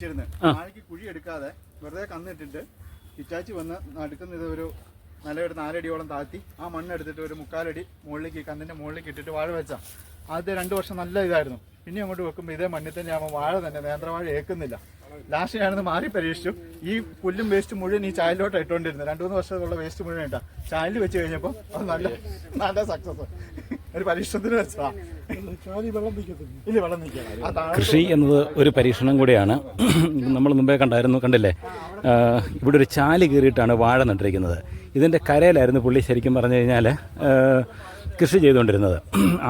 വെച്ചിരുന്ന് വാഴയ്ക്ക് കുഴി എടുക്കാതെ വെറുതെ കന്നിട്ടിട്ട് ഇറ്റാച്ചി വന്ന് നടുക്കുന്ന ഇത് ഒരു നല്ല ഒരു നാലടിയോളം താഴ്ത്തി ആ മണ്ണെടുത്തിട്ട് ഒരു മുക്കാലടി മുകളിലേക്ക് ഈ കന്നിന്റെ മുകളിലേക്ക് ഇട്ടിട്ട് വാഴ വെച്ചാ. ആദ്യത്തെ രണ്ടു വർഷം നല്ല ഇതായിരുന്നു. പിന്നെ അങ്ങോട്ട് വെക്കുമ്പോൾ ഇതേ മണ്ണിൽ തന്നെ ആകുമ്പോൾ വാഴ തന്നെ നേന്ത്രവാഴ ഏക്കുന്നില്ല ലാസ്റ്റ് ഞാനത് മാറി പരീക്ഷിച്ചു. ഈ പുല്ലും വേസ്റ്റ് മുഴുവൻ ഈ ചായലിലോട്ട് ഇട്ടുകൊണ്ടിരുന്നത് രണ്ടു മൂന്ന് വർഷത്തുള്ള വേസ്റ്റ് മുഴുവൻ ഇട്ടാ. ചായലിൽ വെച്ച് കഴിഞ്ഞപ്പോൾ അത് നല്ല നല്ല സക്സസ് ഒരു പരീക്ഷണത്തിന് വെച്ചതാ. കൃഷി എന്നത് ഒരു പരീക്ഷണം കൂടിയാണ്. നമ്മൾ മുമ്പേ കണ്ടായിരുന്നു കണ്ടില്ലേ? ഇവിടെ ഒരു ചാൽ കീറിയിട്ടാണ് വാഴ നട്ടിരിക്കുന്നത്. ഇതിന്റെ കരയിലായിരുന്നു പുള്ളി ശരിക്കും പറഞ്ഞു കഴിഞ്ഞാൽ കൃഷി ചെയ്തുകൊണ്ടിരുന്നത്.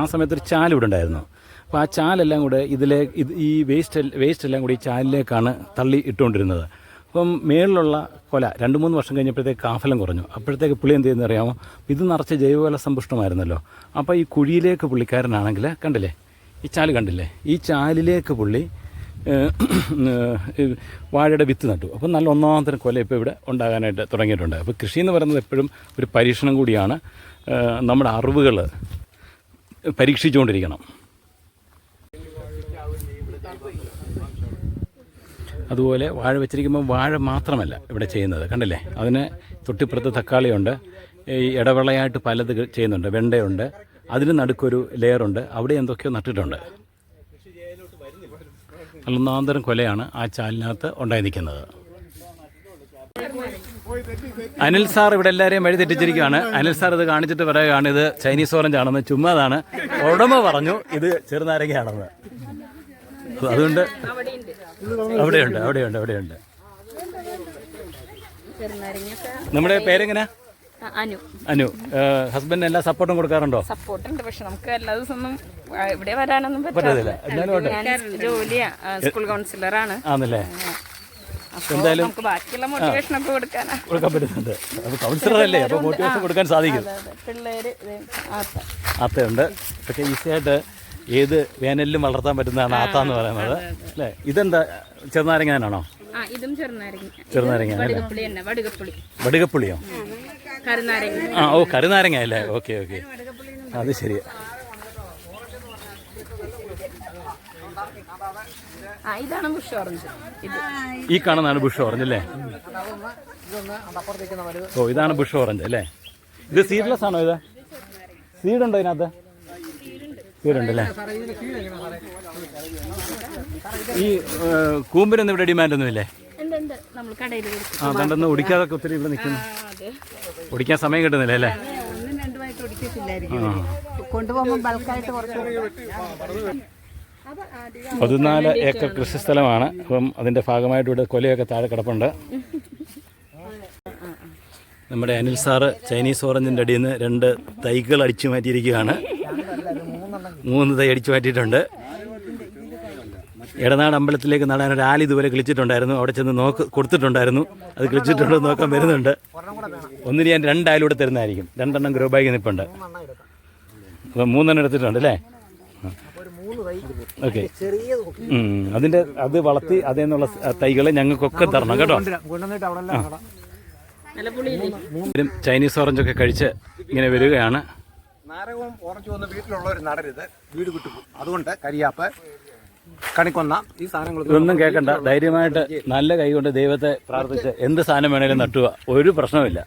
ആ സമയത്ത് ഒരു ചാൽ ഇവിടെ ഉണ്ടായിരുന്നു. അപ്പോൾ ആ ചാലെല്ലാം കൂടെ ഇതിലെ ഇത് ഈ വേസ്റ്റ് വേസ്റ്റ് എല്ലാം കൂടി ഈ ചാലിലേക്കാണ് തള്ളി ഇട്ടുകൊണ്ടിരുന്നത്. അപ്പം മേളിലുള്ള കൊല രണ്ട് മൂന്ന് വർഷം കഴിഞ്ഞപ്പോഴത്തേക്ക് കാഫലം കുറഞ്ഞു. അപ്പോഴത്തേക്ക് പുളി എന്ത് ചെയ്യുന്ന അറിയാമോ? ഇത് നിറച്ച് ജൈവവല സമ്പുഷ്ടമായിരുന്നല്ലോ അപ്പോൾ ഈ കുഴിയിലേക്ക് പുള്ളിക്കാരനാണെങ്കിൽ കണ്ടില്ലേ? ഈ ചാൽ കണ്ടില്ലേ? ഈ ചാലിലേക്ക് പുള്ളി വാഴയുടെ വിത്ത് നട്ടു. അപ്പം നല്ല ഒന്നാമത്തെ കൊല ഇപ്പോൾ ഇവിടെ ഉണ്ടാകാനായിട്ട് തുടങ്ങിയിട്ടുണ്ട്. അപ്പോൾ കൃഷി എന്ന് പറയുന്നത് എപ്പോഴും ഒരു പരീക്ഷണം കൂടിയാണ് നമ്മുടെ അറിവുകൾ പരീക്ഷിച്ചുകൊണ്ടിരിക്കണം. അതുപോലെ വാഴ വെച്ചിരിക്കുമ്പോൾ വാഴ മാത്രമല്ല ഇവിടെ ചെയ്യുന്നത്. കണ്ടില്ലേ? അതിന് തൊട്ടിപ്പുറത്ത് തക്കാളിയുണ്ട്. ഈ ഇടവേളയായിട്ട് പലത് ചെയ്യുന്നുണ്ട്. വെണ്ടയുണ്ട്. അതിന് നടുക്കൊരു ലെയറുണ്ട്. അവിടെ എന്തൊക്കെയോ നട്ടിട്ടുണ്ട്. നല്ലൊന്നാന്തരം കൊലയാണ് ആ ചാലിനകത്ത് ഉണ്ടായി നിൽക്കുന്നത് അനിൽ സാർ ഇവിടെ എല്ലാവരെയും വഴി തെറ്റിച്ചിരിക്കുകയാണ് അനിൽ സാർ ഇത് കാണിച്ചിട്ട് പറയുകയാണ് ഇത് ചൈനീസ് ഓറഞ്ച് ആണെന്ന് ചുമ്മാതാണ് ഉടമ പറഞ്ഞു ഇത് ചെറുനാരങ്ങയാണെന്ന്. അതുകൊണ്ട് അവിടെയുണ്ട് അവിടെയുണ്ട് അവിടെയുണ്ട്. നമ്മുടെ പേരെങ്ങനെ? അനു. അനു ഹസ്ബൻഡ് എല്ലാ സപ്പോർട്ടും കൊടുക്കാറുണ്ടോ? സപ്പോർട്ട് ഉണ്ട് പക്ഷെ നമുക്ക് എല്ലാ ദിവസവും ഇവിടെ വരാനൊന്നും പറ്റത്തില്ല. ഞാൻ ജോലിയാ സ്കൂൾ കൗൺസിലറാണ്. ആന്നല്ലേ എന്തായാലും നമുക്ക് ബാക്കിയുള്ള മോട്ടിവേഷൻ ഒക്കെ കൊടുക്കാനാ. കൊടുക്കാൻ പറ്റുന്നുണ്ട്. കൗൺസിലർ അല്ലേ അപ്പോൾ മോട്ടിവേഷൻ കൊടുക്കാൻ സാധിക്കും. പിള്ളേര്. ആത്തയുണ്ട്. പക്ഷേ ഈസിയായിട്ട് ഏത് വേനലിലും വളർത്താൻ പറ്റുന്നതാണ് ആത്ത എന്ന് പറയുന്നത്. അല്ലേ? ഇതെന്താ? ചെറുനാരങ്ങാനാണോ? ഇതും ചെറുനാരങ്ങ. വടുകപ്പുളിയോ? ആ ഓ കരുനാരങ്ങ അല്ലേ? Okay okay. അത് ശരിയാ ഇതാണ് ബുഷ് ഓറഞ്ച്. ഈ കാണുന്നതാണ് ബുഷ് ഓറഞ്ച് അല്ലേ? ഓ ഇതാണ് ബുഷ് ഓറഞ്ച് അല്ലേ? ഇത് സീഡ്ലെസ് ആണോ ഇത്? സീഡ് ഉണ്ടോ ഇതിനകത്ത്? അല്ലേ ഈ കൂമ്പിനൊന്നും ഇവിടെ ഡിമാൻഡ് ഒന്നുമില്ലേ ഉണ്ട് ഉണ്ട്. നമ്മൾ കടയിൽ കൊടുക്കും. ആ അതുകൊണ്ടൊന്ന് ഒടിക്കാതൊക്കെ ഒത്തിരി ഇവിടെ നിൽക്കുന്നു. ആ അതെ. ഒടിക്കാൻ സമയം കിട്ടുന്നില്ല അല്ലേ? പതിനാല് ഏക്കർ കൃഷി സ്ഥലമാണ്. അപ്പം അതിന്റെ ഭാഗമായിട്ട് ഇവിടെ കൊലയൊക്കെ താഴെ കിടപ്പുണ്ട്. നമ്മുടെ അനിൽ സാറ് ചൈനീസ് ഓറഞ്ചിന്റെ അടിയിൽ നിന്ന് രണ്ട് തൈകൾ അടിച്ചു മാറ്റിയിരിക്കുകയാണ്. മൂന്ന് തൈ അടിച്ചു മാറ്റിയിട്ടുണ്ട്. ഇടനാട് അമ്പലത്തിലേക്ക് നടാൻ ഒരു ആൽ ഇതുവരെ കിളിച്ചിട്ടുണ്ടായിരുന്നു. അവിടെ ചെന്ന് നോക്ക് കൊടുത്തിട്ടുണ്ടായിരുന്നു. അത് കിളിച്ചിട്ടുണ്ടോ നോക്കാൻ വരുന്നുണ്ട്. ഒന്നിന് ഞാൻ രണ്ടായാലൂടെ തരുന്നതായിരിക്കും. രണ്ടെണ്ണം ഗ്രോ ബാഗ് നിൽപ്പുണ്ട് അപ്പം മൂന്നെണ്ണം എടുത്തിട്ടുണ്ട് അല്ലേ? ഓക്കെ. അതിന്റെ അത് വളർത്തി അതേന്നുള്ള തൈകളെ ഞങ്ങൾക്കൊക്കെ തരണം കേട്ടോ. ചൈനീസ് ഓറഞ്ചൊക്കെ കഴിച്ച് ഇങ്ങനെ വരികയാണ്. നാരകവും ഓറഞ്ചും ഒന്നും വീട്ടിലുള്ളവർ നടരുത് വീട് കിട്ടും അതുകൊണ്ട് കരിയാപ്പ് കണിക്കൊന്ന ഈ സാധനങ്ങൾ ഒന്നും കേൾക്കണ്ട ധൈര്യമായിട്ട് നല്ല കൈ കൊണ്ട് ദൈവത്തെ പ്രാർത്ഥിച്ച് എന്ത് സാധനം വേണേലും നട്ടുക. ഒരു പ്രശ്നമില്ല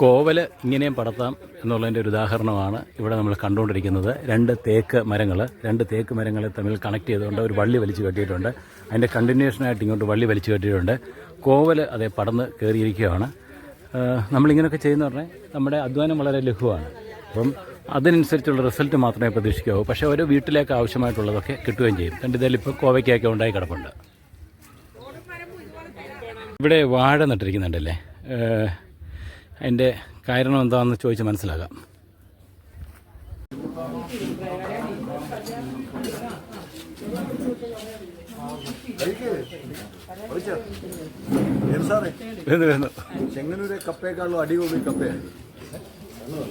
കോവൽ ഇങ്ങനെയും പടർത്താം എന്നുള്ളതിന്റെ ഒരു ഉദാഹരണമാണ് ഇവിടെ നമ്മൾ കണ്ടുകൊണ്ടിരിക്കുന്നത്. രണ്ട് തേക്ക് മരങ്ങൾ രണ്ട് തേക്ക് മരങ്ങളെ തമ്മിൽ കണക്ട് ചെയ്തുകൊണ്ട് ഒരു വള്ളി വലിച്ചു കെട്ടിയിട്ടുണ്ട്. അതിന്റെ കണ്ടിന്യൂഷനായിട്ട് ഇങ്ങോട്ട് വള്ളി വലിച്ചു കെട്ടിയിട്ടുണ്ട്. കോവൽ അതെ പടന്ന് കയറിയിരിക്കുകയാണ് നമ്മളിങ്ങനെയൊക്കെ ചെയ്യുന്ന പറഞ്ഞാൽ നമ്മുടെ അധ്വാനം വളരെ ലഘുവാണ്. അപ്പം അതിനനുസരിച്ചുള്ള റിസൾട്ട് മാത്രമേ പ്രതീക്ഷിക്കാവൂ. പക്ഷേ ഓരോ വീട്ടിലേക്ക് ആവശ്യമായിട്ടുള്ളതൊക്കെ കിട്ടുകയും ചെയ്യും. രണ്ട് ഇതിലിപ്പോൾ കോവയ്ക്കൊക്കെ ഉണ്ടായി കിടപ്പുണ്ട്. ഇവിടെ വാഴ നട്ടിരിക്കുന്നുണ്ടല്ലേ? അതിന്റെ കാരണം എന്താണെന്ന് ചോദിച്ച് മനസ്സിലാക്കാം. ചെങ്ങന്നൂരെ കപ്പയേക്കാളും അടികൂടി കപ്പയാണ്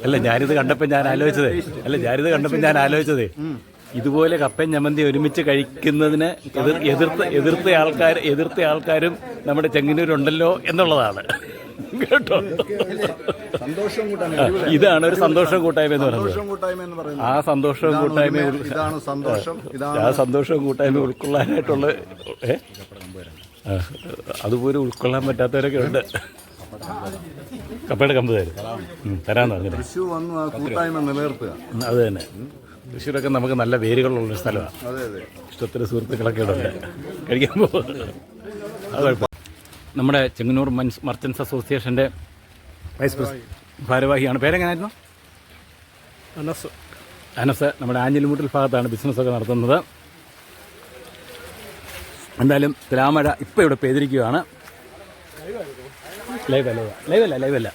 അല്ല ഞാനിത് കണ്ടപ്പോൾ ഞാൻ ആലോചിച്ചതേ. അല്ല ഞാനിത് കണ്ടപ്പോൾ ഞാൻ ആലോചിച്ചതേ. ഇതുപോലെ കപ്പയും ചമ്മന്തി ഒരുമിച്ച് കഴിക്കുന്നതിന് എതിർ എതിർത്ത് എതിർത്ത ആൾക്കാർ എതിർത്ത ആൾക്കാരും നമ്മുടെ ചെങ്ങന്നൂരുണ്ടല്ലോ എന്നുള്ളതാണ്. കേട്ടോ? സന്തോഷം കൂട്ടായ്മ ഇതാണ് ഒരു സന്തോഷം കൂട്ടായ്മ എന്ന് പറയുന്നത്. സന്തോഷം ആ സന്തോഷവും ഇതാണ് കൂട്ടായ്മ ഇതാണ് സന്തോഷം ആ സന്തോഷവും കൂട്ടായ്മ ഉൾക്കൊള്ളാനായിട്ടുള്ള ഏ? ആ, അതുപോലും ഉൾക്കൊള്ളാൻ പറ്റാത്തവരൊക്കെ ഉണ്ട്. കപ്പയുടെ കമ്പ് തരും. തരാന്ന് പറഞ്ഞില്ലേ? വിഷു വന്നു ആ കൂട്ടായ്മ നിലനിർത്തുക. ഉം, അത് തന്നെ. തൃശ്ശൂരൊക്കെ നമുക്ക് നല്ല വേരുകളുള്ള ഒരു സ്ഥലമാണ്. അതെ അതെ. ഇഷ്ടത്തിന് സുഹൃത്തുക്കളൊക്കെ ഇവിടെ ഉണ്ട്. കഴിക്കാൻ പോകുന്നത് അത് കുഴപ്പം നമ്മുടെ ചെങ്ങന്നൂർ മൻസ് മർച്ചൻസ് അസോസിയേഷന്റെ വൈസ് പ്രസിഡന്റ് ഭാരവാഹിയാണ്. പേരെങ്ങനായിരുന്നു? അനസ്. അനസ് നമ്മുടെ ആഞ്ഞിലിമുട്ടിൽ ഭാഗത്താണ് ബിസിനസ്സൊക്കെ നടത്തുന്നത്. എന്തായാലും തുലാമഴ ഇപ്പോൾ ഇവിടെ പെയ്തിരിക്കുകയാണ്. ലൈവല്ല ലൈവ ലൈവല്ല.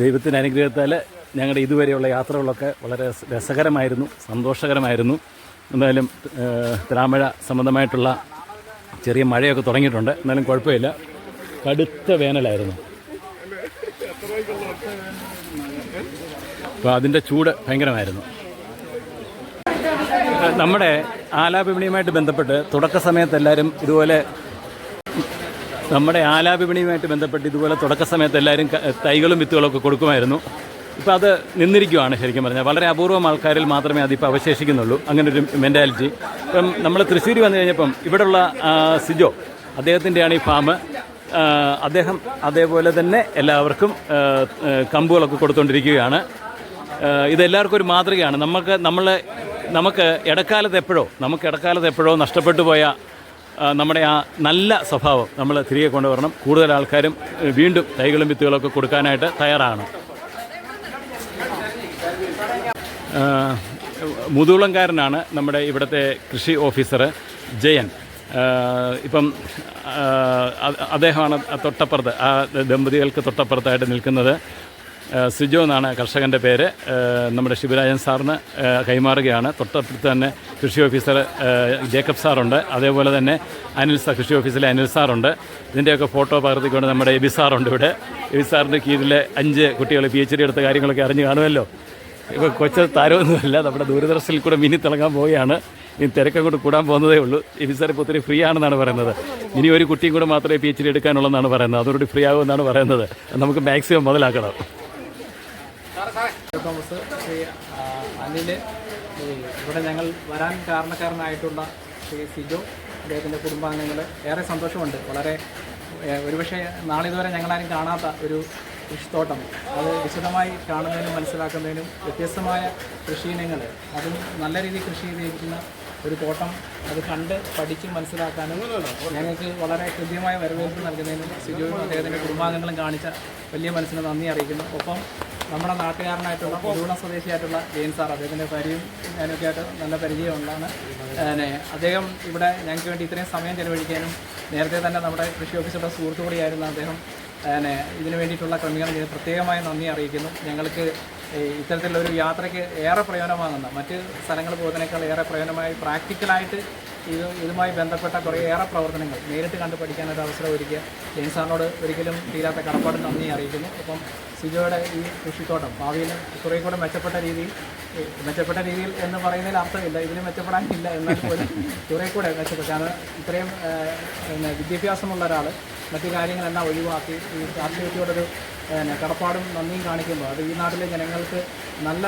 ദൈവത്തിന്റെ അനുഗ്രഹത്താൽ ഞങ്ങളുടെ ഇതുവരെയുള്ള യാത്രകളൊക്കെ വളരെ രസകരമായിരുന്നു സന്തോഷകരമായിരുന്നു. എന്തായാലും തിലാമഴ സംബന്ധമായിട്ടുള്ള ചെറിയ മഴയൊക്കെ തുടങ്ങിയിട്ടുണ്ട്. എന്നാലും കുഴപ്പമില്ല. കടുത്ത വേനലായിരുന്നു. അപ്പോൾ അതിന്റെ ചൂട് ഭയങ്കരമായിരുന്നു. നമ്മുടെ ആലാപിപണിയുമായിട്ട് ബന്ധപ്പെട്ട് തുടക്ക സമയത്ത് എല്ലാവരും ഇതുപോലെ നമ്മുടെ ആലാപിപണിയുമായിട്ട് ബന്ധപ്പെട്ട് ഇതുപോലെ തുടക്ക സമയത്ത് എല്ലാവരും തൈകളും വിത്തുകളൊക്കെ കൊടുക്കുമായിരുന്നു. ഇപ്പോൾ അത് നിന്നിരിക്കുവാണ് ശരിക്കും പറഞ്ഞാൽ. വളരെ അപൂർവം ആൾക്കാരിൽ മാത്രമേ അതിപ്പോൾ അവശേഷിക്കുന്നുള്ളൂ. അങ്ങനൊരു മെന്റാലിറ്റി ഇപ്പം നമ്മൾ തൃശ്ശൂർ വന്നു കഴിഞ്ഞപ്പം ഇവിടെയുള്ള സിജോ അദ്ദേഹത്തിന്റെയാണ് ഈ ഫാം അദ്ദേഹം അതേപോലെ തന്നെ എല്ലാവർക്കും കമ്പുകളൊക്കെ കൊടുത്തുകൊണ്ടിരിക്കുകയാണ് ഇതെല്ലാവർക്കും ഒരു മാതൃകയാണ്. നമുക്ക് നമ്മൾ നമുക്ക് ഇടക്കാലത്ത് എപ്പോഴോ നമുക്ക് ഇടക്കാലത്ത് എപ്പോഴോ നഷ്ടപ്പെട്ടു പോയ നമ്മുടെ ആ നല്ല സ്വഭാവം നമ്മൾ തിരികെ കൊണ്ടുവരണം. കൂടുതൽ ആൾക്കാരും വീണ്ടും തൈകളും വിത്തുകളൊക്കെ കൊടുക്കാനായിട്ട് തയ്യാറാണ് മുതുകുളംകാരനാണ് നമ്മുടെ ഇവിടുത്തെ കൃഷി ഓഫീസർ ജയൻ. ഇപ്പം അദ്ദേഹമാണ് തൊട്ടപ്പുറത്ത് ആ ദമ്പതികൾക്ക് തൊട്ടപ്പുറത്തായിട്ട് നിൽക്കുന്നത്. സിജോ എന്നാണ് കർഷകന്റെ പേര്. നമ്മുടെ ശിവരാജൻ സാറിന് കൈമാറുകയാണ്. തൊട്ടടുത്ത് തന്നെ കൃഷി ഓഫീസർ ജേക്കബ് സാറുണ്ട്. അതേപോലെ തന്നെ അനിൽ സാർ കൃഷി ഓഫീസിലെ അനിൽ സാറുണ്ട്. ഇതിന്റെയൊക്കെ ഫോട്ടോ പകർത്തിക്കൊണ്ട് നമ്മുടെ എബി സാറുണ്ട് ഇവിടെ. എബി സാറിന്റെ കീഴിലെ അഞ്ച് കുട്ടികൾ പി എച്ച് ഡി എടുത്ത കാര്യങ്ങളൊക്കെ അറിഞ്ഞ് കാണുമല്ലോ. ഇപ്പോൾ കൊച്ച താരമൊന്നുമല്ല നമ്മുടെ ദൂരദർശനിൽ കൂടെ മിനി തിളങ്ങാൻ പോവുകയാണ്. ഇനി തിരക്കങ്ങോട്ട് കൂടാൻ പോകുന്നതേ ഉള്ളൂ. എബി സാർ ഇപ്പോൾ ഒത്തിരി ഫ്രീ ആണെന്നാണ് പറയുന്നത്. ഇനി ഒരു കുട്ടിയും കൂടെ മാത്രമേ പി എച്ച് ഡി എടുക്കാനുള്ളതെന്നാണ് പറയുന്നത്. അതോടുകൂടി ഫ്രീ ആകുമെന്നാണ് പറയുന്നത് നമുക്ക് മാക്സിമം മുതലാക്കണം. തോമസ് ശ്രീ അനിൽ ഇവിടെ ഞങ്ങൾ വരാൻ കാരണക്കാരനായിട്ടുള്ള ശ്രീ സിജോ അദ്ദേഹത്തിന്റെ കുടുംബാംഗങ്ങൾ ഏറെ സന്തോഷമുണ്ട്. വളരെ ഒരുപക്ഷെ നാളിതുവരെ ഞങ്ങളാരും കാണാത്ത ഒരു കൃഷിത്തോട്ടം അത് വിശദമായി കാണുന്നതിനും മനസ്സിലാക്കുന്നതിനും വ്യത്യസ്തമായ കൃഷിയിനങ്ങൾ അതും നല്ല രീതിയിൽ കൃഷി ചെയ്തിരിക്കുന്ന ഒരു തോട്ടം അത് കണ്ട് പഠിച്ച് മനസ്സിലാക്കാനും ഞങ്ങൾക്ക് വളരെ കൃത്യമായ വരവേൽപ്പ് നൽകുന്നതിനും സിജുവിനും അദ്ദേഹത്തിന്റെ കുടുംബാംഗങ്ങളും കാണിച്ച വലിയ മനസ്സിന് നന്ദി അറിയിക്കുന്നു. ഒപ്പം നമ്മുടെ നാട്ടുകാരനായിട്ടുള്ള പൊതുവിള സ്വദേശിയായിട്ടുള്ള ജെയിൻ സാർ അദ്ദേഹത്തിന്റെ പരിചയം ഞാനൊക്കെ ആയിട്ട് നല്ല പരിചയമുള്ളതാണ് പിന്നെ അദ്ദേഹം ഇവിടെ ഞങ്ങൾക്ക് വേണ്ടി ഇത്രയും സമയം ചെലവഴിക്കാനും നേരത്തെ തന്നെ നമ്മുടെ കൃഷി ഓഫീസറുടെ സുഹൃത്തു കൂടിയായിരുന്നു അദ്ദേഹം പിന്നെ ഇതിനു വേണ്ടിയിട്ടുള്ള ക്രമീകരണം ചെയ്ത് പ്രത്യേകമായി നന്ദി അറിയിക്കുന്നു. ഞങ്ങൾക്ക് ഇത്തരത്തിലുള്ള ഒരു യാത്രയ്ക്ക് ഏറെ പ്രയോജനമാകുന്ന മറ്റ് സ്ഥലങ്ങൾ പോകുന്നതിനേക്കാൾ ഏറെ പ്രയോജനമായി പ്രാക്ടിക്കലായിട്ട് ഇത് ഇതുമായി ബന്ധപ്പെട്ട കുറേയേറെ പ്രവർത്തനങ്ങൾ നേരിട്ട് കണ്ട് പഠിക്കാനൊരു അവസരം ഒരുക്കിയ ജെയിൻ സാറിനോട് ഒരിക്കലും തീരാത്ത കടപ്പാട് നന്ദി അറിയിക്കുന്നു. അപ്പം സിജോയുടെ ഈ കൃഷിത്തോട്ടം ഭാവിയിൽ കുറേ കൂടെ മെച്ചപ്പെട്ട രീതിയിൽ മെച്ചപ്പെട്ട രീതിയിൽ എന്ന് പറയുന്നതിൽ അർത്ഥമില്ല. ഇതിന് മെച്ചപ്പെടാനില്ല. എന്നാൽ പോലും കുറേ കൂടെ മെച്ചപ്പെട്ട കാരണം ഇത്രയും വിദ്യാഭ്യാസമുള്ള ഒരാൾ മറ്റു കാര്യങ്ങളെല്ലാം ഒഴിവാക്കി ഈ കാർഷികയോടൊരു പിന്നെ കടപ്പാടും നന്ദിയും കാണിക്കുമ്പോൾ അത് ഈ നാട്ടിലെ ജനങ്ങൾക്ക് നല്ല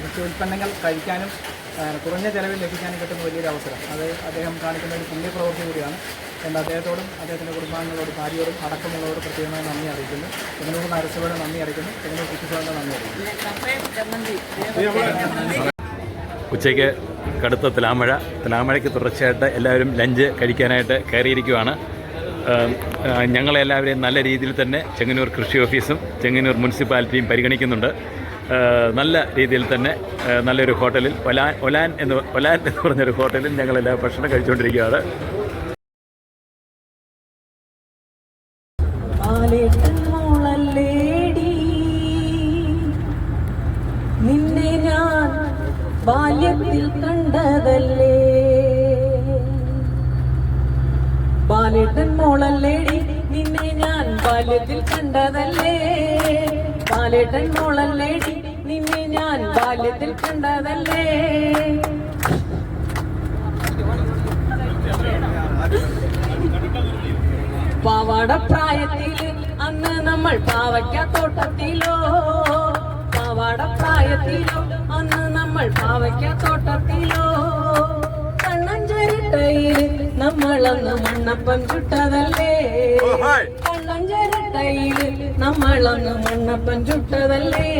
കൃഷി ഉൽപ്പന്നങ്ങൾ കഴിക്കാനും കുറഞ്ഞ ചെലവിൽ ലഭിക്കാനും കിട്ടുന്ന വലിയൊരു അവസരം. അത് അദ്ദേഹം കാണിക്കുന്ന ഒരു പുണ്യപ്രവൃത്തി കൂടിയാണ്. എന്റെ അദ്ദേഹത്തോടും അദ്ദേഹത്തിന്റെ കുടുംബാംഗങ്ങളോടും ഭാര്യയോടും അടക്കമുള്ളവരോട് പ്രത്യേകമായി നന്ദി അറിയിക്കുന്നു. തിരുവനന്തപുരം നരസഭയുടെ നന്ദി അറിയിക്കുന്നു. തിരുവനന്തപുരം കൃഷിഭവന്റെ നന്ദി അറിയിക്കുന്നു. ഉച്ചയ്ക്ക് കടുത്ത തിലാമഴ. തിലാമഴയ്ക്ക് തുടർച്ചയായിട്ട് എല്ലാവരും ലഞ്ച് കഴിക്കാനായിട്ട് കയറിയിരിക്കുവാണ്. ഞങ്ങളെല്ലാവരെയും നല്ല രീതിയിൽ തന്നെ ചെങ്ങന്നൂർ കൃഷി ഓഫീസും ചെങ്ങന്നൂർ മുനിസിപ്പാലിറ്റിയും പരിഗണിക്കുന്നുണ്ട്. നല്ല രീതിയിൽ തന്നെ നല്ലൊരു ഹോട്ടലിൽ ഒലാൻ ഒലാൻ എന്ന് ഒലാൻ എന്ന് പറഞ്ഞൊരു ഹോട്ടലിൽ ഞങ്ങളെല്ലാം ഭക്ഷണം കഴിച്ചുകൊണ്ടിരിക്കുകയാണ്. ബാലേട്ടൻ മോളല്ലേടി നിന്നെ ഞാൻ ബാല്യത്തിൽ കണ്ടതല്ലേ? പാവാട പ്രായത്തിൽ അന്ന് നമ്മൾ പാവയ്ക്ക തോട്ടത്തിലോ? പാവാട പ്രായത്തിലോ അന്ന് നമ്മൾ പാവയ്ക്ക തോട്ടത്തിലോ? കണ്ണഞ്ചരി നമ്മൾ അന്ന് മണ്ണപ്പം ചുട്ടതല്ലേ? കണ്ണഞ്ചരിട്ടയിൽ നമ്മളന്ന് മണ്ണപ്പം ചുട്ടതല്ലേ?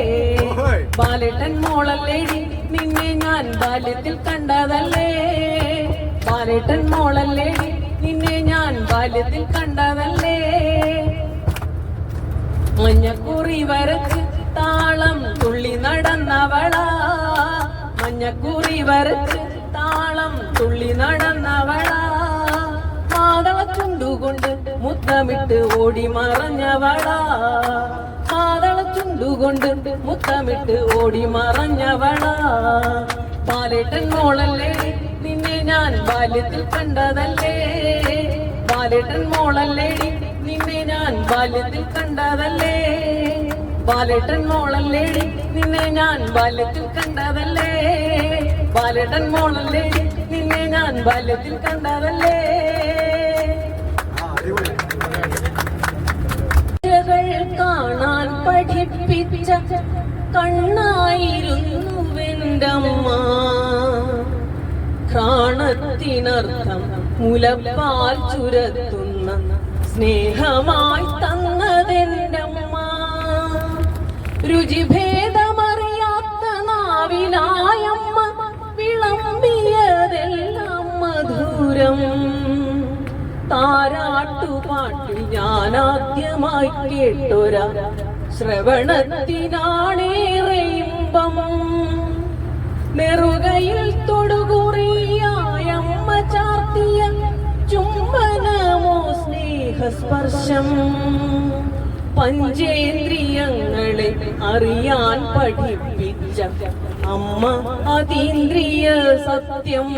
ബാലേട്ടൻ മോളല്ലേടി നിന്നെ ഞാൻ ബാല്യത്തിൽ കണ്ടതല്ലേ? ബാലേട്ടൻ മോളല്ലേടി നിന്നെ ഞാൻ ബാല്യത്തിൽ കണ്ടതല്ലേ? മഞ്ഞക്കുറി വരച്ച് താളം തുള്ളി നടന്നവളാ. മഞ്ഞക്കുറി വരച്ച് താളം തുള്ളി നടന്നവളാ. മാതള ചുണ്ടുകൊണ്ട് മുത്തമിട്ട് ഓടി മറഞ്ഞവളാ. കാതള ചുണ്ടുകൊണ്ട് മുത്തമിട്ട് ഓടി മറഞ്ഞവളാ. ബാലേട്ടൻ മോളല്ലേ നിന്നെ ഞാൻ ബാല്യത്തിൽ കണ്ടതല്ലേ. ബാലേട്ടൻ മോളല്ലേ നിന്നെ ഞാൻ ബാല്യത്തിൽ കണ്ടതല്ലേ. ബാലേട്ടൻ മോളല്ലേ നിന്നെ ഞാൻ ബാല്യത്തിൽ കണ്ടതല്ലേ. ബാലേട്ടൻ മോളല്ലേ നിന്നെ ഞാൻ ബാല്യത്തിൽ കണ്ടതല്ലേ. കാണാൻ പഠിപ്പിച്ച കണ്ണായിരുന്നുവെന്റമ്മ. ഘ്രാണത്തിനർത്ഥം മുലപ്പാൽ ചുരത്തുന്ന സ്നേഹമായി തന്നതെന്റമ്മ. രുചിഭേദമറിയാത്ത നാവിനായമ്മ വിളമ്പിയതെല്ലാം മധുരം. താരാട്ടുപാട്ടിൽ ഞാൻ കേട്ടൊര കേട്ടൊരാ ശ്രവണത്തിനാണേറെ ഇമ്പം നെറുകയിൽ തൊടുകുറിയായമ്മ ചാർത്തിയ ചുംബനമോ സ്നേഹസ്പർശം. പഞ്ചേന്ദ്രിയങ്ങളെ അറിയാൻ പഠിപ്പിച്ച അമ്മ അതീന്ദ്രിയ സത്യം.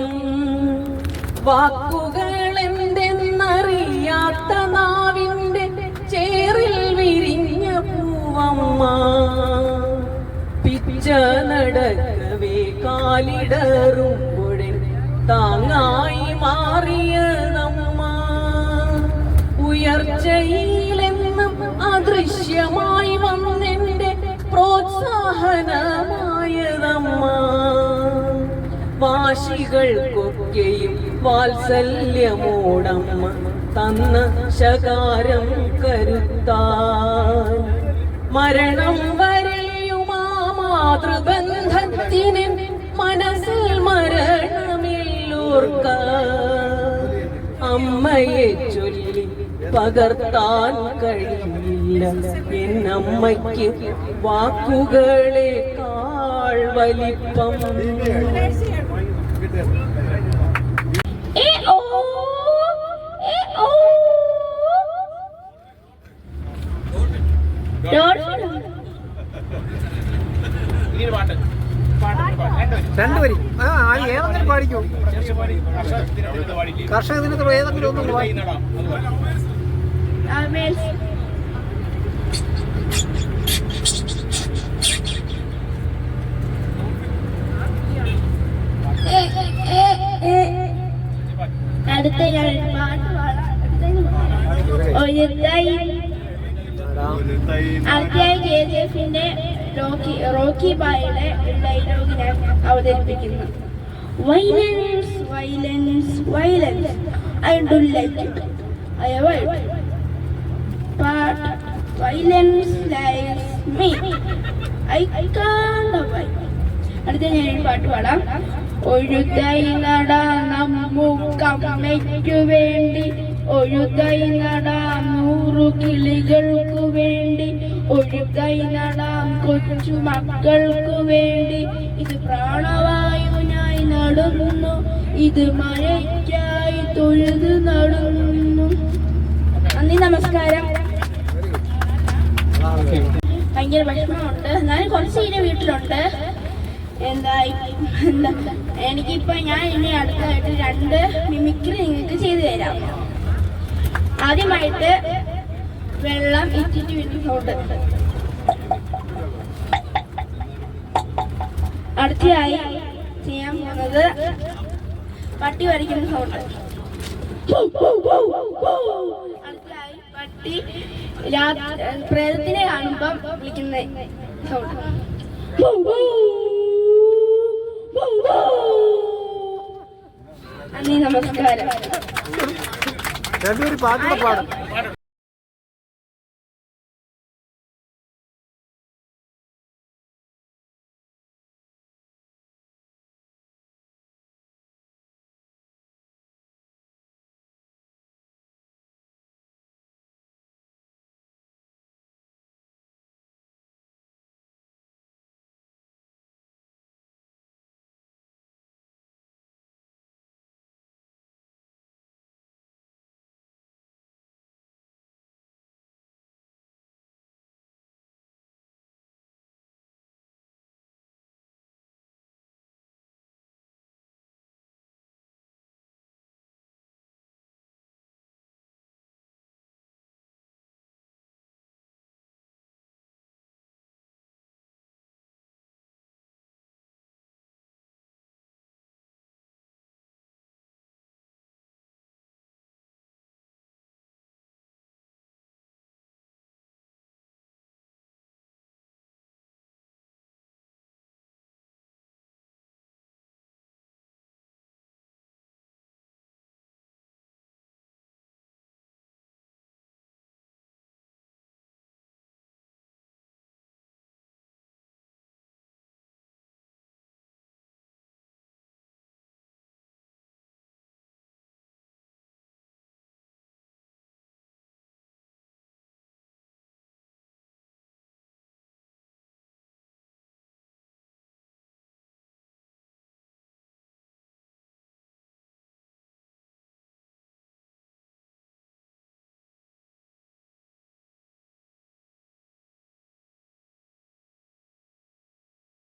വാക്കുകൾ പൂവമ്മ പിച്ച നടക്കവേ കാലിടറുമ്പോഴെ താങ്ങായി മാറിയ നമ്മ. ഉയർച്ചയിലെന്നും അദൃശ്യമായി വന്നെന്റെ പ്രോത്സാഹനമായതമ്മ. വാശികൾക്കൊക്കെയും വാത്സല്യമോടമ്മ തന്ന ശകാരം കരുത്താൻ. മരണം വരെയുമാ മാതൃബന്ധത്തിന് മനസ്സിൽ മരണമില്ലോർക്ക. അമ്മയെ ചൊല്ലി പകർത്താൻ കഴിയില്ല. എന്നമ്മയ്ക്ക് വാക്കുകളെക്കാൾ വലിപ്പം രണ്ടുപേരും ആ ആ, ഏതെങ്കിലും പാടിക്കൂ കർഷക ദിനത്തിൽ ഏതെങ്കിലും ഒന്ന് പാടി അടുത്ത ഞാൻ ഒരു പാട്ട് പാടാം ഒരു തൈ അടുത്തയായി കെ ജി എഫിന്റെ റോക്കി റോക്കി ബായുടെ ഒരു ഡയലോഗ് ഞാൻ അവതരിപ്പിക്കുന്നു violence violence violence I I avoid but violence lies me. I can't avoid. അടുത്ത ഞാൻ പാട്ട് പാടാം ഒരു നട നമുക്കമ്മയ്ക്കു വേണ്ടി ഒരു നട നൂറു കിളികൾക്കു വേണ്ടി തൈ നടാം കൊച്ചു മക്കൾക്കു വേണ്ടി ഇത് പ്രാണവായുവിനായി ഇത് മഴയ്ക്കായി തൊഴുത് നടുന്നു. നന്ദി നമസ്കാരം. ഭയങ്കര വിഷമമുണ്ട്. എന്നാലും കുറച്ച് ഇനി വീട്ടിലുണ്ട്. എന്താ എന്താ എനിക്കിപ്പോ ഞാൻ ഇനി അടുത്തായിട്ട് രണ്ട് മിമിക്രി നിങ്ങൾക്ക് ചെയ്തു തരാം. ആദ്യമായിട്ട് വെള്ളം ഇറ്റിറ്റ് വീട്ടിലോട്ട് അടുത്തയായി ചെയ്യാൻ പോകുന്നത് പട്ടി വരയ്ക്കുന്ന സൗണ്ട് അടുത്തയായി പട്ടി പ്രേതത്തിനെ കാണുമ്പം വിളിക്കുന്ന സൗണ്ട് നന്ദി നമസ്കാരം. പാട്ടുകൂടെ പാടും.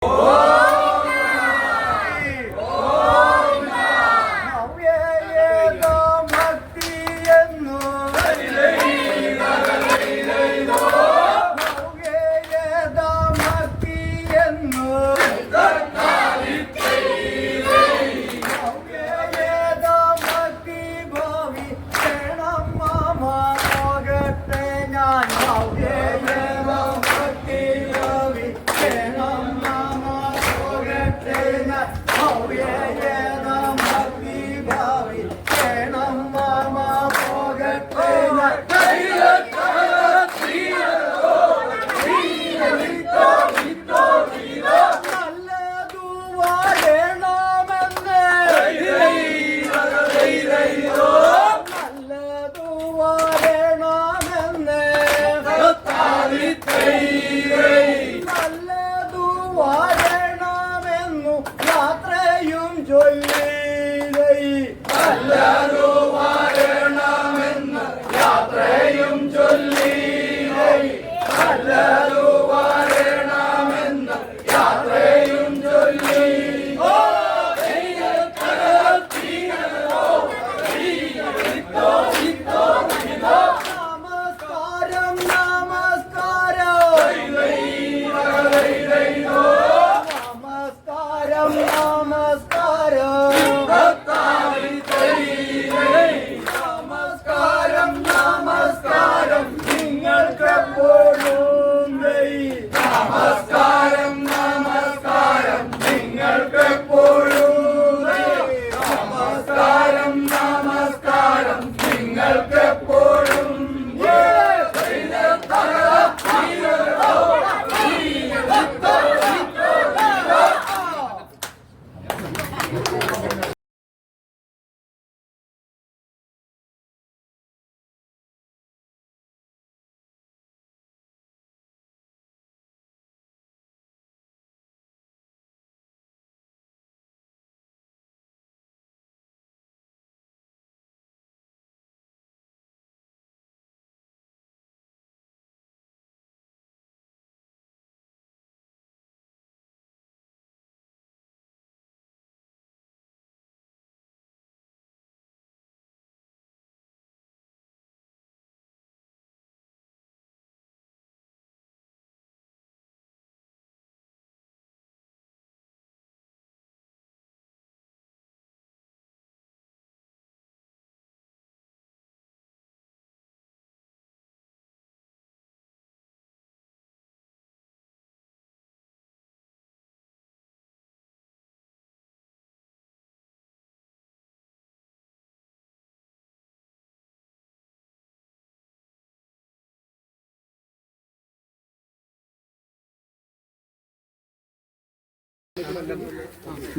오!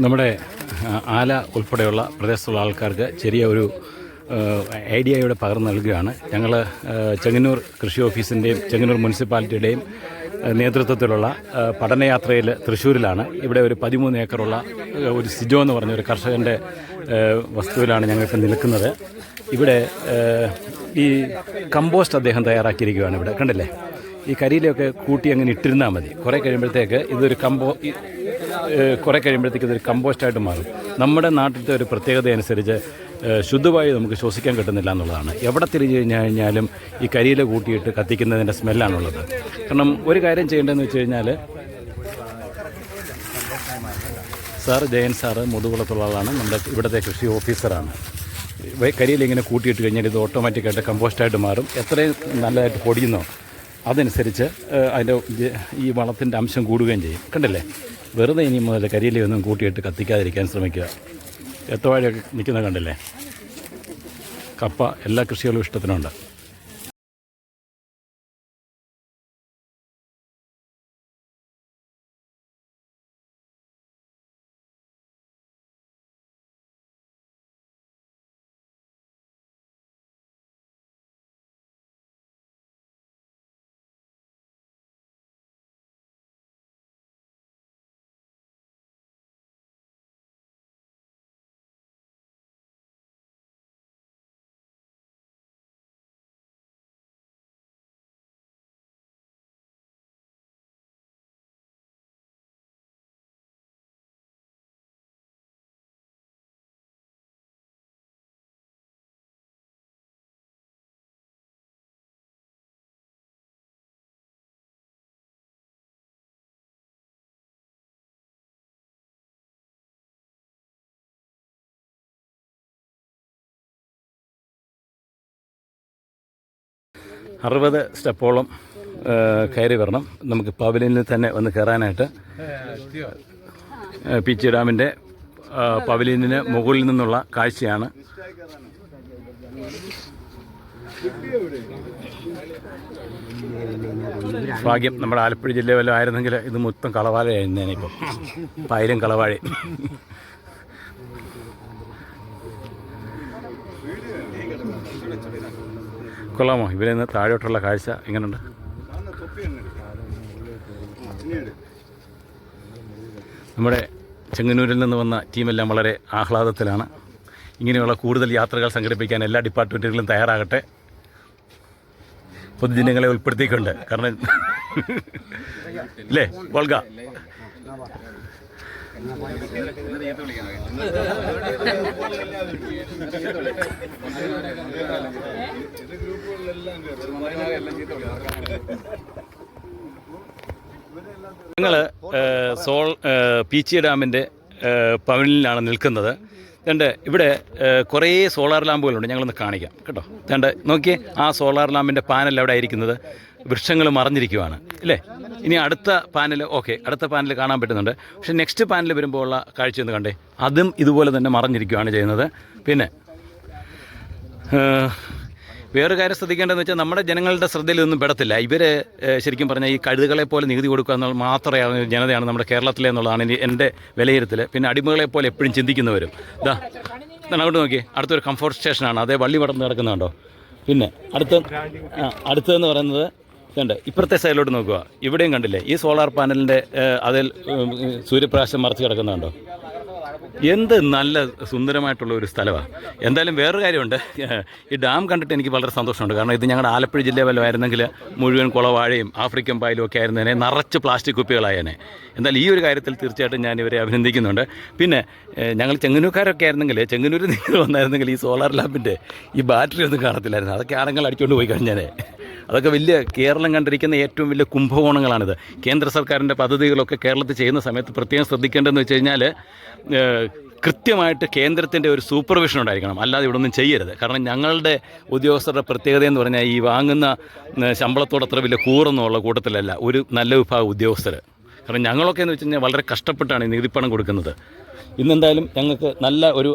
നമ്മുടെ ആല ഉൾപ്പെടെയുള്ള പ്രദേശത്തുള്ള ആൾക്കാർക്ക് ചെറിയ ഒരു ഐഡിയയുടെ ഐഡിയ പകർന്നു നൽകുകയാണ്. ഞങ്ങൾ ചെങ്ങന്നൂർ കൃഷി ഓഫീസിന്റെയും ചെങ്ങന്നൂർ മുനിസിപ്പാലിറ്റിയുടെയും നേതൃത്വത്തിലുള്ള പഠനയാത്രയിൽ തൃശ്ശൂരിലാണ്. ഇവിടെ ഒരു പതിമൂന്ന് ഏക്കറുള്ള ഒരു സിജോ എന്ന് പറഞ്ഞ ഒരു കർഷകന്റെ വസ്തുവിലാണ് ഞങ്ങളിപ്പോൾ നിൽക്കുന്നത്. ഇവിടെ ഈ കമ്പോസ്റ്റ് അദ്ദേഹം തയ്യാറാക്കിയിരിക്കുകയാണ് ഇവിടെ. കണ്ടില്ലേ? ഈ കരിയിലൊക്കെ കൂട്ടി അങ്ങനെ ഇട്ടിരുന്നാൽ മതി. കുറേ കഴിയുമ്പോഴത്തേക്ക് ഇതൊരു കമ്പോ കുറേ കഴിയുമ്പോഴത്തേക്ക് ഇതൊരു കമ്പോസ്റ്റായിട്ട് മാറും. നമ്മുടെ നാട്ടിലത്തെ ഒരു പ്രത്യേകത അനുസരിച്ച് ശുദ്ധവായു നമുക്ക് ശ്വസിക്കാൻ കിട്ടുന്നില്ല എന്നുള്ളതാണ്. എവിടെ തിരിഞ്ഞു കഴിഞ്ഞു കഴിഞ്ഞാലും ഈ കരിയില കൂട്ടിയിട്ട് കത്തിക്കുന്നതിന്റെ സ്മെല്ലാണുള്ളത്. കാരണം ഒരു കാര്യം ചെയ്യേണ്ടതെന്ന് വെച്ച് കഴിഞ്ഞാൽ സാർ ജയൻ സാറ് മുതുകുളത്തുള്ള ആളാണ് നമ്മുടെ ഇവിടുത്തെ കൃഷി ഓഫീസറാണ്. കരിയിൽ ഇങ്ങനെ കൂട്ടിയിട്ട് കഴിഞ്ഞാൽ ഇത് ഓട്ടോമാറ്റിക്കായിട്ട് കമ്പോസ്റ്റായിട്ട് മാറും. എത്രയും നല്ലതായിട്ട് പൊടിയുന്നോ അതനുസരിച്ച് അതിന്റെ ഈ വളത്തിന്റെ അംശം കൂടുകയും ചെയ്യും. കണ്ടില്ലേ? വെറുതെ ഇനി മുതൽ കരിയിലൊന്നും കൂട്ടിയിട്ട് കത്തിക്കാതിരിക്കാൻ ശ്രമിക്കുക. എത്തവാഴയൊക്കെ നിൽക്കുന്നത് കണ്ടില്ലേ? കപ്പ എല്ലാ കൃഷികളും ഇഷ്ടത്തിനുണ്ട്. അറുപത് സ്റ്റെപ്പോളം കയറി വരണം. നമുക്ക് പവലിയനിൽ തന്നെ വന്ന് കയറാനായിട്ട് പീച്ചി ഡാമിന്റെ പവലിയനിന് മുകളിൽ നിന്നുള്ള കാഴ്ചയാണ്. ഭാഗ്യം നമ്മുടെ ആലപ്പുഴ ജില്ല ആയിരുന്നെങ്കിൽ ഇത് മൊത്തം കളവാഴയായിരുന്നേനിപ്പോൾ പായലും കളവാഴ. കൊള്ളാമോ? ഇവരെ നിന്ന് താഴോട്ടുള്ള കാഴ്ച എങ്ങനെയുണ്ട് നമ്മുടെ ചെങ്ങന്നൂരിൽ നിന്ന് വന്ന ടീമെല്ലാം വളരെ ആഹ്ലാദത്തിലാണ്. ഇങ്ങനെയുള്ള കൂടുതൽ യാത്രകൾ സംഘടിപ്പിക്കാൻ എല്ലാ ഡിപ്പാർട്ട്മെന്റുകളും തയ്യാറാകട്ടെ. പൊതുജനങ്ങളെ ഉൾപ്പെടുത്തിക്കൊണ്ട്. കാരണം അല്ലേ വോൾഗ? ഞങ്ങൾ സോൾ പി ചി ഡാമിന്റെ പവനിലാണ് നിൽക്കുന്നത്. രണ്ട് ഇവിടെ കുറേ സോളാർ ലാമ്പുകളുണ്ട്. ഞങ്ങളൊന്ന് കാണിക്കാം കേട്ടോ. രണ്ട് നോക്കിയേ ആ സോളാർ ലാമ്പിന്റെ പാനൽ അവിടെ ആയിരിക്കുന്നത്? വൃക്ഷങ്ങൾ മറിഞ്ഞിരിക്കുവാണ് അല്ലേ? ഇനി അടുത്ത പാനൽ ഓക്കെ അടുത്ത പാനൽ കാണാൻ പറ്റുന്നുണ്ട്. പക്ഷേ നെക്സ്റ്റ് പാനൽ വരുമ്പോൾ ഉള്ള കാഴ്ച ഒന്ന് കണ്ടേ. അതും ഇതുപോലെ തന്നെ മറഞ്ഞിരിക്കുകയാണ് ചെയ്യുന്നത്. പിന്നെ വേറൊരു കാര്യം ശ്രദ്ധിക്കേണ്ടതെന്ന് വെച്ചാൽ നമ്മുടെ ജനങ്ങളുടെ ശ്രദ്ധയിൽ ഇതൊന്നും പെടത്തില്ല ഇവർ ശരിക്കും പറഞ്ഞാൽ ഈ കഴുതുകളെ പോലെ നികുതി കൊടുക്കുക എന്നുള്ള മാത്രമേ ജനതയാണ് നമ്മുടെ കേരളത്തിലെ എന്നുള്ളതാണ് എന്റെ വിലയിരുത്തൽ പിന്നെ അടിമകളെ പോലെ എപ്പോഴും ചിന്തിക്കുന്നവരും. ഇതാ അങ്ങോട്ട് നോക്കി. അടുത്തൊരു കംഫോർട്ട് സ്റ്റേഷനാണ് അതേ വള്ളി പടർന്ന് കിടക്കുന്നുണ്ടോ പിന്നെ അടുത്ത അടുത്തതെന്ന് പറയുന്നത് ഇതുണ്ട്. ഇപ്പുറത്തെ സൈഡിലോട്ട് നോക്കുക. ഇവിടെയും കണ്ടില്ലേ? ഈ സോളാർ പാനലിന്റെ അതിൽ സൂര്യപ്രകാശം മറച്ച് കിടക്കുന്നുണ്ടോ എന്ത് നല്ല സുന്ദരമായിട്ടുള്ള ഒരു സ്ഥലമാണ് എന്തായാലും വേറൊരു കാര്യമുണ്ട്. ഈ ഡാം കണ്ടിട്ട് എനിക്ക് വളരെ സന്തോഷമുണ്ട്. കാരണം ഇത് ഞങ്ങളുടെ ആലപ്പുഴ ജില്ല വല്ലതും ആയിരുന്നെങ്കിൽ മുഴുവൻ കുളവാഴയും ആഫ്രിക്കൻ പായലും ഒക്കെ ആയിരുന്നതിനെ നിറച്ച് പ്ലാസ്റ്റിക് കുപ്പികളായേനെ എന്നാൽ ഈ ഒരു കാര്യത്തിൽ തീർച്ചയായിട്ടും ഞാൻ ഇവരെ അഭിനന്ദിക്കുന്നുണ്ട്. പിന്നെ ഞങ്ങൾ ചെങ്ങന്നൂർക്കാരൊക്കെ ആയിരുന്നെങ്കിൽ ചെങ്ങന്നൂർ നിങ്ങൾ വന്നായിരുന്നെങ്കിൽ ഈ സോളാർ ലാമ്പിന്റെ ഈ ബാറ്ററി ഒന്നും കാണത്തില്ലായിരുന്നു. അതൊക്കെ ആണെങ്കിൽ അടിച്ചുകൊണ്ട് പോയി കഴിഞ്ഞാൽ അതൊക്കെ വലിയ കേരളം കണ്ടിരിക്കുന്ന ഏറ്റവും വലിയ കുംഭകോണങ്ങളാണിത്. കേന്ദ്ര സർക്കാരിന്റെ പദ്ധതികളൊക്കെ കേരളത്തിൽ ചെയ്യുന്ന സമയത്ത് പ്രത്യേകം ശ്രദ്ധിക്കേണ്ടതെന്ന് വെച്ച് കഴിഞ്ഞാൽ കൃത്യമായിട്ട് കേന്ദ്രത്തിന്റെ ഒരു സൂപ്പർവിഷൻ ഉണ്ടായിരിക്കണം. അല്ലാതെ ഇവിടെ ഒന്നും ചെയ്യരുത്. കാരണം ഞങ്ങളുടെ ഉദ്യോഗസ്ഥരുടെ പ്രത്യേകത എന്ന് പറഞ്ഞാൽ ഈ വാങ്ങുന്ന ശമ്പളത്തോടെ അത്ര വലിയ കൂറൊന്നുമുള്ള കൂട്ടത്തിലല്ല. ഒരു നല്ല വിഭാഗം ഉദ്യോഗസ്ഥർ കാരണം ഞങ്ങളൊക്കെ എന്ന് വെച്ച് കഴിഞ്ഞാൽ വളരെ കഷ്ടപ്പെട്ടാണ് ഈ നികുതിപ്പണം കൊടുക്കുന്നത്. ഇന്നെന്തായാലും ഞങ്ങൾക്ക് നല്ല ഒരു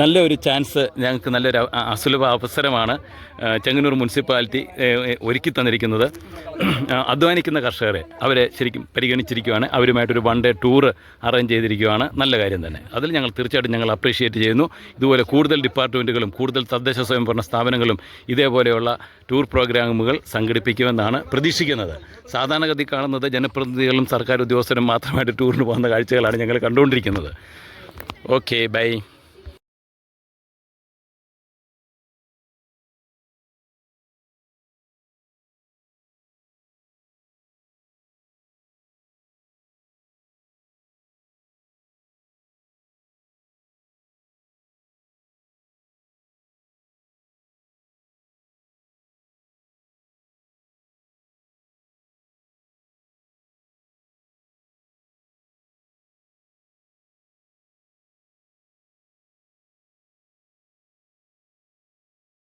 നല്ലൊരു ചാൻസ് ഞങ്ങൾക്ക് നല്ലൊരു അസുലഭ അവസരമാണ് ചെങ്ങന്നൂർ മുനിസിപ്പാലിറ്റി ഒരുക്കി തന്നിരിക്കുന്നത്. അധ്വാനിക്കുന്ന കർഷകരെ അവരെ ശരിക്കും പരിഗണിച്ചിരിക്കുകയാണ് അവരുമായിട്ടൊരു വൺ ഡേ ടൂർ അറേഞ്ച് ചെയ്തിരിക്കുകയാണ് നല്ല കാര്യം തന്നെ. അതിൽ ഞങ്ങൾ തീർച്ചയായിട്ടും ഞങ്ങൾ അപ്രീഷിയേറ്റ് ചെയ്യുന്നു. ഇതുപോലെ കൂടുതൽ ഡിപ്പാർട്ട്മെന്റുകളും കൂടുതൽ തദ്ദേശ സ്വയംഭരണ സ്ഥാപനങ്ങളും ഇതേപോലെയുള്ള ടൂർ പ്രോഗ്രാമുകൾ സംഘടിപ്പിക്കുമെന്നാണ് പ്രതീക്ഷിക്കുന്നത്. സാധാരണഗതി കാണുന്നത് ജനപ്രതിനിധികളും സർക്കാർ ഉദ്യോഗസ്ഥരും മാത്രമായിട്ട് ടൂറിന് പോകുന്ന കാഴ്ചകളാണ് ഞങ്ങൾ കണ്ടുകൊണ്ടിരിക്കുന്നത്. Okay bye.